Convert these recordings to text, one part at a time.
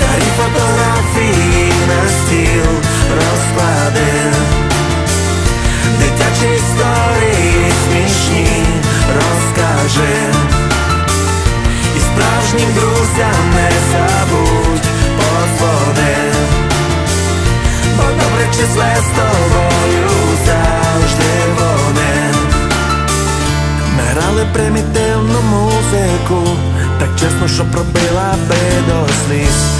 Старі фотографії на стіл розклади. Дитячі історії смішні розкажи. І справжнім друзям не забудь подзвони Бо добре числе з тобою завжди вони. Ми грали примітивну музику Так чесно, що пробила би до сліз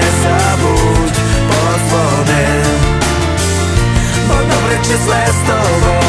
just last over